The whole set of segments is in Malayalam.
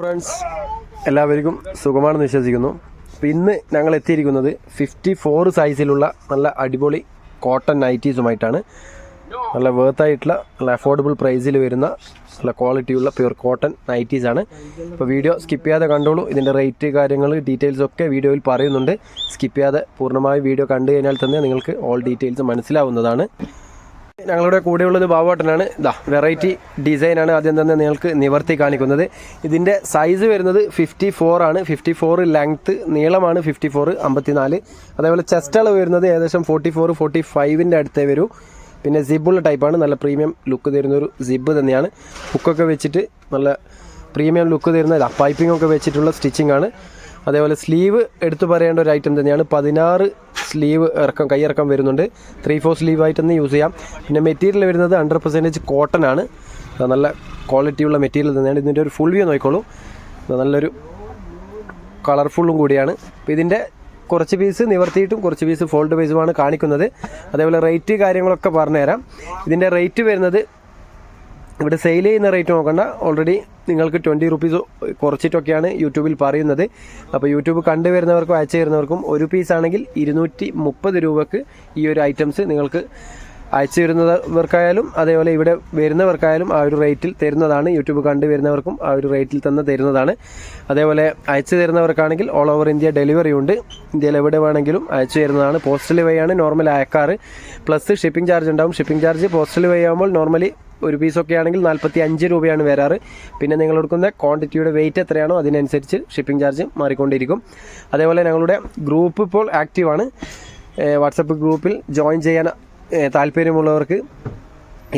ഫ്രണ്ട്സ്. എല്ലാവർക്കും സുഖമാണെന്ന് വിശ്വസിക്കുന്നു. അപ്പോൾ ഇന്ന് ഞങ്ങൾ എത്തിയിരിക്കുന്നത് ഫിഫ്റ്റി ഫോർ സൈസിലുള്ള നല്ല അടിപൊളി കോട്ടൺ നൈറ്റീസുമായിട്ടാണ് നല്ല വേർത്തായിട്ടുള്ള നല്ല അഫോർഡബിൾ പ്രൈസിൽ വരുന്ന നല്ല ക്വാളിറ്റിയുള്ള പ്യുവർ കോട്ടൺ നൈറ്റീസാണ് അപ്പോൾ വീഡിയോ സ്കിപ്പ് ചെയ്യാതെ കണ്ടോളൂ. ഇതിന്റെ റേറ്റ് കാര്യങ്ങൾ ഡീറ്റെയിൽസ് ഒക്കെ വീഡിയോയിൽ പറയുന്നുണ്ട്. സ്കിപ്പ് ചെയ്യാതെ പൂർണമായി വീഡിയോ കണ്ടു കഴിഞ്ഞാൽ തന്നെ നിങ്ങൾക്ക് ഓൾ ഡീറ്റെയിൽസ് മനസ്സിലാവുന്നതാണ്. ഞങ്ങളുടെ കൂടെയുള്ളത് ബാബുവേട്ടനാണ്. ഇതാ വെറൈറ്റി ഡിസൈനാണ് ആദ്യം തന്നെ നിങ്ങൾക്ക് നിവർത്തി കാണിക്കുന്നത്. ഇതിന്റെ സൈസ് വരുന്നത് ഫിഫ്റ്റി ആണ്. ഫിഫ്റ്റി ഫോർ ലെങ്ത്ത് നീളമാണ്. ഫിഫ്റ്റി ഫോർ അമ്പത്തിനാല്. അതേപോലെ ചെസ്റ്റ് അളവ് വരുന്നത് ഏകദേശം ഫോർട്ടി ഫോർ ഫോർട്ടി ഫൈവിന്റെ അടുത്തേ വരൂ. പിന്നെ സിബുള്ള ടൈപ്പാണ് നല്ല പ്രീമിയം ലുക്ക് തരുന്നൊരു സിബ് തന്നെയാണ്. ഹുക്കൊക്കെ വെച്ചിട്ട് നല്ല പ്രീമിയം ലുക്ക് തരുന്ന പൈപ്പിംഗ് ഒക്കെ വെച്ചിട്ടുള്ള സ്റ്റിച്ചിങ് ആണ്. അതേപോലെ സ്ലീവ് എടുത്തു പറയേണ്ട ഒരു ഐറ്റം തന്നെയാണ്. പതിനാറ് സ്ലീവ് ഇറക്കം കൈയിറക്കം വരുന്നുണ്ട്. ത്രീ ഫോർ സ്ലീവ് ആയിട്ട് തന്നെ യൂസ് ചെയ്യാം. പിന്നെ മെറ്റീരിയൽ വരുന്നത് ഹൺഡ്രഡ് പെർസെന്റേജ് കോട്ടൺ ആണ്. നല്ല ക്വാളിറ്റിയുള്ള മെറ്റീരിയൽ തന്നെയാണ്. ഇതിന്റെ ഒരു ഫുൾ വ്യൂ നോക്കിക്കോളൂ. ഇത് നല്ലൊരു കളർഫുള്ളും കൂടിയാണ്. അപ്പോൾ ഇതിന്റെ കുറച്ച് പീസ് നിവർത്തിയിട്ടും കുറച്ച് പീസ് ഫോൾഡ് പീസുമാണ് കാണിക്കുന്നത്. അതേപോലെ റേറ്റ് കാര്യങ്ങളൊക്കെ പറഞ്ഞുതരാം. ഇതിന്റെ റേറ്റ് വരുന്നത് ഇവിടെ സെയിൽ ചെയ്യുന്ന റേറ്റ് നോക്കണ്ട. ഓൾറെഡി നിങ്ങൾക്ക് ട്വന്റി റുപ്പീസ് കുറച്ചിട്ടൊക്കെയാണ് യൂട്യൂബിൽ പറയുന്നത്. അപ്പോൾ യൂട്യൂബ് കണ്ടുവരുന്നവർക്കും അയച്ചു തരുന്നവർക്കും ഒരു പീസ് ആണെങ്കിൽ ഇരുന്നൂറ്റി മുപ്പത് രൂപക്ക് ഈ ഒരു ഐറ്റംസ് നിങ്ങൾക്ക് അയച്ചു തരുന്നവർക്കായാലും അതേപോലെ ഇവിടെ വരുന്നവർക്കായാലും ആ ഒരു റേറ്റിൽ തരുന്നതാണ്. യൂട്യൂബ് കണ്ടുവരുന്നവർക്കും ആ ഒരു റേറ്റിൽ തന്നെ തരുന്നതാണ്. അതേപോലെ അയച്ചു തരുന്നവർക്കാണെങ്കിൽ ഓൾ ഓവർ ഇന്ത്യ ഡെലിവറി ഉണ്ട്. ഇന്ത്യയിൽ എവിടെ വേണമെങ്കിലും അയച്ചു തരുന്നതാണ്. പോസ്റ്റൽ വഴിയാണ് നോർമൽ അയക്കാറ് പ്ലസ് ഷിപ്പിംഗ് ചാർജ് ഉണ്ടാവും. ഷിപ്പിംഗ് ചാർജ് പോസ്റ്റൽ വഴി ആകുമ്പോൾ നോർമലി ഒരു പീസൊക്കെ ആണെങ്കിൽ നാൽപ്പത്തി അഞ്ച് രൂപയാണ് വരാറ്. പിന്നെ നിങ്ങൾ എടുക്കുന്ന ക്വാണ്ടിറ്റിയുടെ വെയിറ്റ് എത്രയാണോ അതിനനുസരിച്ച് ഷിപ്പിംഗ് ചാർജ് മാറിക്കൊണ്ടിരിക്കും. അതേപോലെ ഞങ്ങളുടെ ഗ്രൂപ്പ് ഇപ്പോൾ ആക്റ്റീവാണ് വാട്സപ്പ് ഗ്രൂപ്പിൽ ജോയിൻ ചെയ്യാൻ താല്പര്യമുള്ളവർക്ക്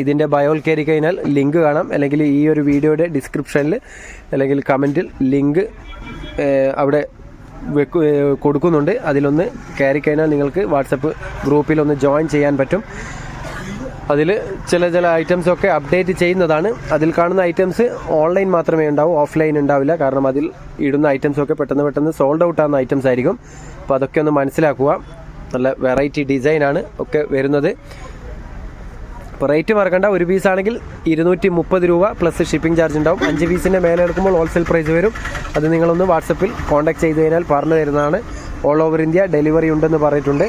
ഇതിന്റെ ബയോയിൽ കയറി കഴിഞ്ഞാൽ ലിങ്ക് കാണാം. അല്ലെങ്കിൽ ഈ ഒരു വീഡിയോയുടെ ഡിസ്ക്രിപ്ഷനിൽ അല്ലെങ്കിൽ കമന്റിൽ ലിങ്ക് അവിടെ വെക്കു കൊടുക്കുന്നുണ്ട്. അതിലൊന്ന് കയറി കഴിഞ്ഞാൽ നിങ്ങൾക്ക് വാട്സപ്പ് ഗ്രൂപ്പിലൊന്ന് ജോയിൻ ചെയ്യാൻ പറ്റും. അതിൽ ചില ചില ഐറ്റംസ് ഒക്കെ അപ്ഡേറ്റ് ചെയ്യുന്നതാണ്. അതിൽ കാണുന്ന ഐറ്റംസ് ഓൺലൈൻ മാത്രമേ ഉണ്ടാവൂ ഓഫ്ലൈൻ ഉണ്ടാവില്ല. കാരണം അതിൽ ഇടുന്ന ഐറ്റംസ് ഒക്കെ പെട്ടെന്ന് പെട്ടെന്ന് സോൾഡ് ഔട്ട് ആകുന്ന ഐറ്റംസ് ആയിരിക്കും. അപ്പോൾ അതൊക്കെ ഒന്ന് മനസ്സിലാക്കുക. നല്ല വെറൈറ്റി ഡിസൈനാണ് ഒക്കെ വരുന്നത്. അപ്പോൾ റേറ്റ് മറക്കണ്ട. ഒരു പീസ് ആണെങ്കിൽ ഇരുന്നൂറ്റി മുപ്പത് രൂപ പ്ലസ് ഷിപ്പിംഗ് ചാർജ് ഉണ്ടാവും. അഞ്ച് പീസിന്റെ മേലെ എടുക്കുമ്പോൾ ഹോൾസെയിൽ പ്രൈസ് വരും. അത് നിങ്ങളൊന്ന് വാട്സപ്പിൽ കോൺടാക്ട് ചെയ്ത് കഴിഞ്ഞാൽ പറഞ്ഞു തരുന്നതാണ്. ഓൾ ഓവർ ഇന്ത്യ ഡെലിവറി ഉണ്ടെന്ന് പറഞ്ഞിട്ടുണ്ട്.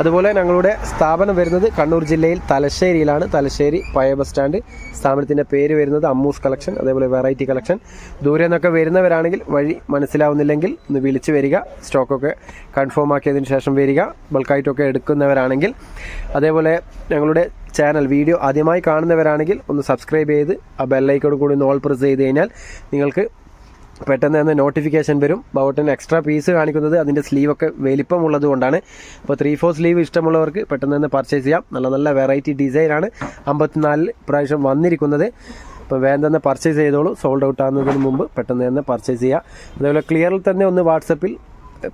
അതുപോലെ ഞങ്ങളുടെ സ്ഥാപനം വരുന്നത് കണ്ണൂർ ജില്ലയിൽ തലശ്ശേരിയിലാണ്. തലശ്ശേരി പയ ബസ് സ്റ്റാൻഡ്. സ്ഥാപനത്തിന്റെ പേര് വരുന്നത് അമ്മൂസ് കളക്ഷൻ അതേപോലെ വെറൈറ്റി കളക്ഷൻ. ദൂരെ നിന്നൊക്കെ വരുന്നവരാണെങ്കിൽ വഴി മനസ്സിലാവുന്നില്ലെങ്കിൽ ഒന്ന് വിളിച്ച് വരിക. സ്റ്റോക്കൊക്കെ കൺഫേം ആക്കിയതിന് ശേഷം വരിക. ബൾക്കായിട്ടൊക്കെ എടുക്കുന്നവരാണെങ്കിൽ. അതേപോലെ ഞങ്ങളുടെ ചാനൽ വീഡിയോ ആദ്യമായി കാണുന്നവരാണെങ്കിൽ ഒന്ന് സബ്സ്ക്രൈബ് ചെയ്ത് ആ ബെല്ലൈക്കോട് കൂടി ഒന്ന് ഓൾ പ്രസ് ചെയ്ത് കഴിഞ്ഞാൽ നിങ്ങൾക്ക് പെട്ടെന്ന് തന്നെ നോട്ടിഫിക്കേഷൻ വരും. ബൗട്ടൻ എക്സ്ട്രാ പീസ് കാണിക്കുന്നത് അതിന്റെ സ്ലീവൊക്കെ വലിപ്പമുള്ളത് കൊണ്ടാണ്. അപ്പോൾ ത്രീ ഫോർ സ്ലീവ് ഇഷ്ടമുള്ളവർക്ക് പെട്ടെന്ന് തന്നെ പർച്ചേസ് ചെയ്യാം. നല്ല നല്ല വെറൈറ്റി ഡിസൈനാണ് അമ്പത്തിനാലിൽ പ്രാവശ്യം വന്നിരിക്കുന്നത്. അപ്പോൾ വേഗം തന്നെ പർച്ചേസ് ചെയ്തോളൂ. സോൾഡ് ഔട്ട് ആകുന്നതിന് മുമ്പ് പെട്ടെന്ന് തന്നെ പർച്ചേസ് ചെയ്യുക അതേപോലെ ക്ലിയറിൽ തന്നെ ഒന്ന് വാട്സപ്പിൽ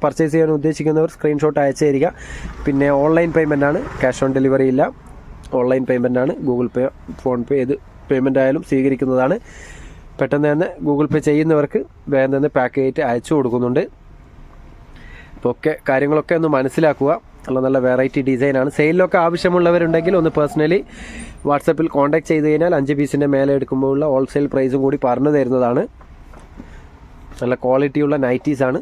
പർച്ചേസ് ചെയ്യാൻ ഉദ്ദേശിക്കുന്നവർ സ്ക്രീൻഷോട്ട് അയച്ചു തരിക പിന്നെ ഓൺലൈൻ പേയ്മെന്റ് ആണ്. ക്യാഷ് ഓൺ ഡെലിവറി ഇല്ല. ഓൺലൈൻ പേയ്മെന്റ് ആണ്. ഗൂഗിൾ പേ ഫോൺ പേ ഏത് പേയ്മെന്റ് ആയാലും സ്വീകരിക്കുന്നതാണ്. പെട്ടെന്ന് തന്നെ ഗൂഗിൾ പേ ചെയ്യുന്നവർക്ക് വേഗം തന്നെ പാക്ക് ചെയ്തിട്ട് അയച്ചു കൊടുക്കുന്നുണ്ട്. അപ്പോൾ ഒക്കെ കാര്യങ്ങളൊക്കെ ഒന്ന് മനസ്സിലാക്കുക. നല്ല നല്ല വെറൈറ്റി ഡിസൈനാണ് സെയിലിലൊക്കെ ആവശ്യമുള്ളവരുണ്ടെങ്കിൽ ഒന്ന് പേഴ്സണലി വാട്സപ്പിൽ കോൺടാക്ട് ചെയ്ത് കഴിഞ്ഞാൽ അഞ്ച് പീസിന്റെ മേലെ എടുക്കുമ്പോഴുള്ള ഹോൾസെയിൽ പ്രൈസും കൂടി പറഞ്ഞു തരുന്നതാണ്. നല്ല ക്വാളിറ്റിയുള്ള നൈറ്റീസാണ്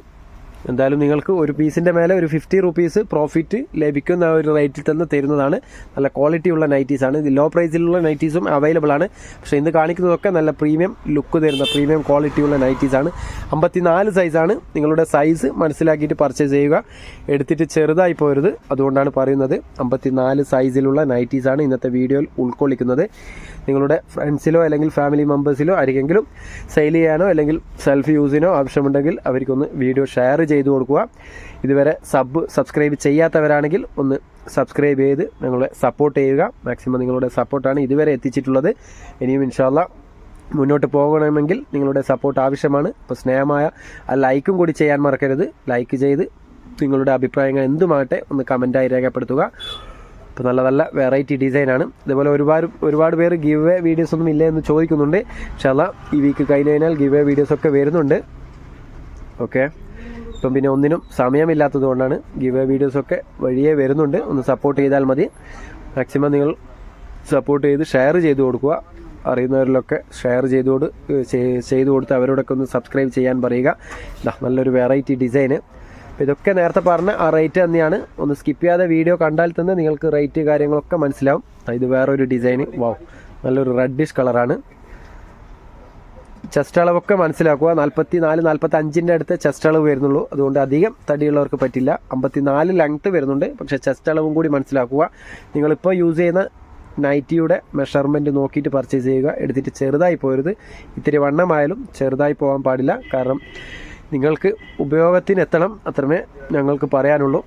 എന്തായാലും നിങ്ങൾക്ക് ഒരു പീസിന്റെ മേലെ ഒരു ഫിഫ്റ്റി റുപ്പീസ് പ്രോഫിറ്റ് ലഭിക്കുന്ന ഒരു റേറ്റിൽ തന്നെ തരുന്നതാണ്. നല്ല ക്വാളിറ്റി ഉള്ള നൈറ്റീസാണ് ഇത് ലോ പ്രൈസിലുള്ള നൈറ്റീസും അവൈലബിൾ ആണ്. പക്ഷേ ഇന്ന് കാണിക്കുന്നതൊക്കെ നല്ല പ്രീമിയം ലുക്ക് തരുന്ന പ്രീമിയം ക്വാളിറ്റി ഉള്ള നൈറ്റീസാണ് അമ്പത്തിനാല് സൈസാണ് നിങ്ങളുടെ സൈസ് മനസ്സിലാക്കിയിട്ട് പർച്ചേസ് ചെയ്യുക. എടുത്തിട്ട് ചെറുതായി പോരുത്. അതുകൊണ്ടാണ് പറയുന്നത് അമ്പത്തിനാല് സൈസിലുള്ള നൈറ്റീസാണ് ഇന്നത്തെ വീഡിയോയിൽ ഉൾക്കൊള്ളിക്കുന്നത്. നിങ്ങളുടെ ഫ്രണ്ട്സിലോ അല്ലെങ്കിൽ ഫാമിലി മെമ്പേഴ്സിലോ ആരെങ്കിലും സെയിൽ ചെയ്യാനോ അല്ലെങ്കിൽ സെൽഫ് യൂസിനോ ആവശ്യമുണ്ടെങ്കിൽ അവർക്കൊന്ന് വീഡിയോ ഷെയർ ചെയ്ത് കൊടുക്കുക. ഇതുവരെ സബ് സബ്സ്ക്രൈബ് ചെയ്യാത്തവരാണെങ്കിൽ ഒന്ന് സബ്സ്ക്രൈബ് ചെയ്ത് ഞങ്ങളെ സപ്പോർട്ട് ചെയ്യുക. മാക്സിമം നിങ്ങളുടെ സപ്പോർട്ടാണ് ഇതുവരെ എത്തിച്ചിട്ടുള്ളത്. ഇനിയും ഇൻഷാല്ല മുന്നോട്ട് പോകണമെങ്കിൽ നിങ്ങളുടെ സപ്പോർട്ട് ആവശ്യമാണ്. അപ്പോൾ സ്നേഹമായ ആ ലൈക്കും കൂടി ചെയ്യാൻ മറക്കരുത്. ലൈക്ക് ചെയ്ത് നിങ്ങളുടെ അഭിപ്രായങ്ങൾ എന്തുമാകട്ടെ ഒന്ന് കമന്റായി രേഖപ്പെടുത്തുക. അപ്പോൾ നല്ല നല്ല വെറൈറ്റി ഡിസൈനാണ് ഇതുപോലെ ഒരുപാട് ഒരുപാട് പേര് ഗിവ് വേ വീഡിയോസ് ഒന്നും ഇല്ല എന്ന് ചോദിക്കുന്നുണ്ട്. പക്ഷേ ഈ വീക്ക് കഴിഞ്ഞ് കഴിഞ്ഞാൽ ഗിവ് വേ വീഡിയോസൊക്കെ വരുന്നുണ്ട്. ഓക്കെ. ഇപ്പം പിന്നെ ഒന്നിനും സമയമില്ലാത്തത് കൊണ്ടാണ് ഗിവ് വീഡിയോസൊക്കെ വഴിയേ വരുന്നുണ്ട്. ഒന്ന് സപ്പോർട്ട് ചെയ്താൽ മതി. മാക്സിമം നിങ്ങൾ സപ്പോർട്ട് ചെയ്ത് ഷെയർ ചെയ്ത് കൊടുക്കുക. അറിയുന്നവരിലൊക്കെ ഷെയർ ചെയ്തുകൊണ്ട് കൊടു ചെയ്തു കൊടുത്ത് അവരോടൊക്കെ ഒന്ന് സബ്സ്ക്രൈബ് ചെയ്യാൻ പറയുക. നല്ലൊരു വെറൈറ്റി ഡിസൈന് ഇതൊക്കെ നേരത്തെ പറഞ്ഞ ആ റേറ്റ് തന്നെയാണ്. ഒന്ന് സ്കിപ്പ് ചെയ്യാതെ വീഡിയോ കണ്ടാൽ തന്നെ നിങ്ങൾക്ക് റേറ്റ് കാര്യങ്ങളൊക്കെ മനസ്സിലാവും. ഇത് വേറൊരു ഡിസൈന് വാവ് നല്ലൊരു റെഡിഷ് കളറാണ് ചെസ്റ്റ് അളവൊക്കെ മനസ്സിലാക്കുക. നാൽപ്പത്തി നാല് നാൽപ്പത്തി അഞ്ചിന്റെ അടുത്ത് ചെസ്റ്റ് അളവ് വരുന്നുള്ളൂ. അതുകൊണ്ട് അധികം തടിയുള്ളവർക്ക് പറ്റില്ല. അമ്പത്തി നാല് ലെങ്ത്ത് വരുന്നുണ്ട്. പക്ഷേ ചെസ്റ്റ് അളവും കൂടി മനസ്സിലാക്കുക. നിങ്ങളിപ്പോൾ യൂസ് ചെയ്യുന്ന നൈറ്റിയുടെ മെഷർമെന്റ് നോക്കിയിട്ട് പർച്ചേസ് ചെയ്യുക. എടുത്തിട്ട് ചെറുതായി പോരുത്. ഇത്തിരി വണ്ണമായാലും ചെറുതായി പോകാൻ പാടില്ല. കാരണം നിങ്ങൾക്ക് ഉപയോഗത്തിന് എത്തണം. അത്രമേ ഞങ്ങൾക്ക് പറയാനുള്ളൂ.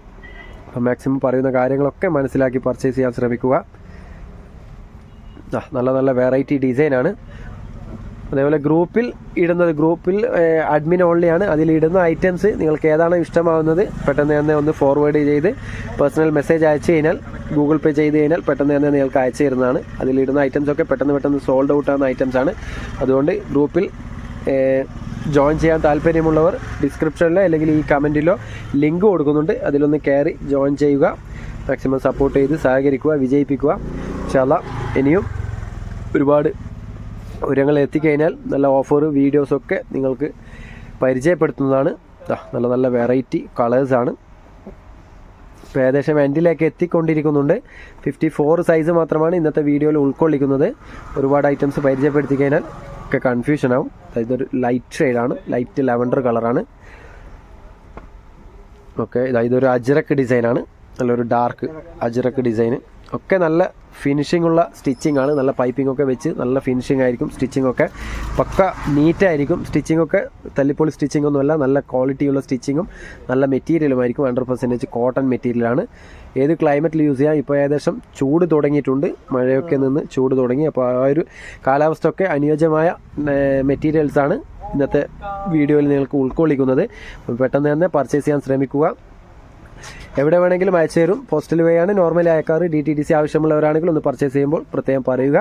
അപ്പം മാക്സിമം പറയുന്ന കാര്യങ്ങളൊക്കെ മനസ്സിലാക്കി പർച്ചേസ് ചെയ്യാൻ ശ്രമിക്കുക. നല്ല നല്ല വെറൈറ്റി ഡിസൈനാണ് അതേപോലെ ഗ്രൂപ്പിൽ ഇടുന്നത് ഗ്രൂപ്പിൽ അഡ്മിൻ ഓൺലിയാണ് അതിൽ ഇടുന്ന ഐറ്റംസ് നിങ്ങൾക്ക് ഏതാണ് ഇഷ്ടമാവുന്നത് പെട്ടെന്ന് തന്നെ ഒന്ന് ഫോർവേഡ് ചെയ്ത് പേഴ്സണൽ മെസ്സേജ് അയച്ചു കഴിഞ്ഞാൽ ഗൂഗിൾ പേ ചെയ്ത് കഴിഞ്ഞാൽ പെട്ടെന്ന് തന്നെ നിങ്ങൾക്ക് അയച്ചു തരുന്നതാണ്. അതിലിടുന്ന ഐറ്റംസ് ഒക്കെ പെട്ടെന്ന് പെട്ടെന്ന് സോൾഡ് ഔട്ട് ആവുന്ന ഐറ്റംസ് ആണ്. അതുകൊണ്ട് ഗ്രൂപ്പിൽ ജോയിൻ ചെയ്യാൻ താല്പര്യമുള്ളവർ ഡിസ്ക്രിപ്ഷനിലോ അല്ലെങ്കിൽ ഈ കമന്റിലോ ലിങ്ക് കൊടുക്കുന്നുണ്ട്. അതിലൊന്ന് കയറി ജോയിൻ ചെയ്യുക. മാക്സിമം സപ്പോർട്ട് ചെയ്ത് സഹകരിക്കുക വിജയിപ്പിക്കുക. ചല ഇനിയും ഒരുപാട് ഉയരങ്ങൾ എത്തിക്കഴിഞ്ഞാൽ നല്ല ഓഫർ വീഡിയോസൊക്കെ നിങ്ങൾക്ക് പരിചയപ്പെടുത്തുന്നതാണ്. നല്ല നല്ല വെറൈറ്റി കളേഴ്സാണ് ഇപ്പോൾ ഏകദേശം എൻഡിലേക്ക് എത്തിക്കൊണ്ടിരിക്കുന്നുണ്ട്. ഫിഫ്റ്റി ഫോർ സൈസ് മാത്രമാണ് ഇന്നത്തെ വീഡിയോയിൽ ഉൾക്കൊള്ളിക്കുന്നത്. ഒരുപാട് ഐറ്റംസ് പരിചയപ്പെടുത്തി കഴിഞ്ഞാൽ ഒക്കെ കൺഫ്യൂഷൻ ആവും. അതായത് ഒരു ലൈറ്റ് ഷെയ്ഡാണ് ലൈറ്റ് ലെവൻഡർ കളറാണ് ഓക്കെ ഇതാ ഇതൊരു അജ്രക്ക് ഡിസൈനാണ് നല്ലൊരു ഡാർക്ക് അജ്രക്ക് ഡിസൈൻ ഒക്കെ നല്ല ഫിനിഷിംഗ് ഉള്ള സ്റ്റിച്ചിങ് ആണ്. നല്ല പൈപ്പിംഗ് ഒക്കെ വെച്ച് നല്ല ഫിനിഷിംഗ് ആയിരിക്കും സ്റ്റിച്ചിങ് ഒക്കെ. പക്ക നീറ്റായിരിക്കും സ്റ്റിച്ചിങ് ഒക്കെ തല്ലിപ്പൊളി സ്റ്റിച്ചിങ് ഒന്നുമല്ല നല്ല ക്വാളിറ്റിയുള്ള സ്റ്റിച്ചിങ്ങും നല്ല മെറ്റീരിയലും ആയിരിക്കും. ഹൺഡ്രഡ് പെർസെന്റേജ് കോട്ടൺ മെറ്റീരിയലാണ് ഏത് ക്ലൈമറ്റിൽ യൂസ് ചെയ്യാം? ഇപ്പോൾ ഏകദേശം ചൂട് തുടങ്ങിയിട്ടുണ്ട്. മഴയൊക്കെ നിന്ന് ചൂട് തുടങ്ങി. അപ്പോൾ ആ ഒരു കാലാവസ്ഥ ഒക്കെ അനുയോജ്യമായ മെറ്റീരിയൽസാണ് ആണ് ഇന്നത്തെ വീഡിയോയിൽ നിങ്ങൾക്ക് ഉൾക്കൊള്ളിക്കുന്നത്. പെട്ടെന്ന് തന്നെ പർച്ചേസ് ചെയ്യാൻ ശ്രമിക്കുക. എവിടെ വേണമെങ്കിലും അയച്ചു തരും. പോസ്റ്റൽ വേ ആണ്. നോർമലി അയക്കാറ്. ഡി ടി ടി സി ആവശ്യമുള്ളവരാണെങ്കിൽ ഒന്ന് പർച്ചേസ് ചെയ്യുമ്പോൾ പ്രത്യേകം പറയുക.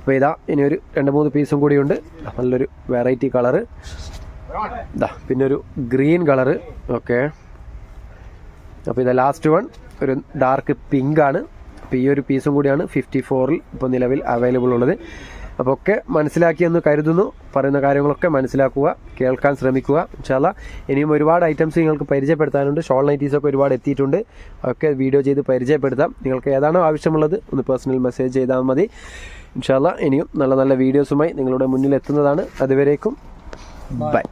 അപ്പോൾ ഇതാ ഇനി ഒരു രണ്ട് മൂന്ന് പീസും കൂടിയുണ്ട് നല്ലൊരു വെറൈറ്റി കളറ് ഇതാ പിന്നെ ഒരു ഗ്രീൻ കളറ് ഓക്കെ അപ്പോൾ ഇതാ ലാസ്റ്റ് വൺ ഒരു ഡാർക്ക് പിങ്ക് ആണ്. അപ്പോൾ ഈ ഒരു പീസും കൂടിയാണ് ഫിഫ്റ്റി ഫോറിൽ ഇപ്പോൾ നിലവിൽ അവൈലബിൾ ഉള്ളത്. അപ്പോൾ ഒക്കെ മനസ്സിലാക്കിയെന്ന് കരുതുന്നു. പറയുന്ന കാര്യങ്ങളൊക്കെ മനസ്സിലാക്കുക കേൾക്കാൻ ശ്രമിക്കുക ഇൻഷാല്ല ഇനിയും ഒരുപാട് ഐറ്റംസ് നിങ്ങൾക്ക് പരിചയപ്പെടുത്താനുണ്ട്. ഷോൾ നൈറ്റീസൊക്കെ ഒരുപാട് എത്തിയിട്ടുണ്ട്. ഒക്കെ വീഡിയോ ചെയ്ത് പരിചയപ്പെടുത്താം. നിങ്ങൾക്ക് ഏതാണോ ആവശ്യമുള്ളത് ഒന്ന് പേഴ്സണൽ മെസ്സേജ് ചെയ്താൽ മതി. ഇൻഷാല്ല ഇനിയും നല്ല നല്ല വീഡിയോസുമായി നിങ്ങളുടെ മുന്നിൽ എത്തുന്നതാണ് അതുവരേക്കും ബൈ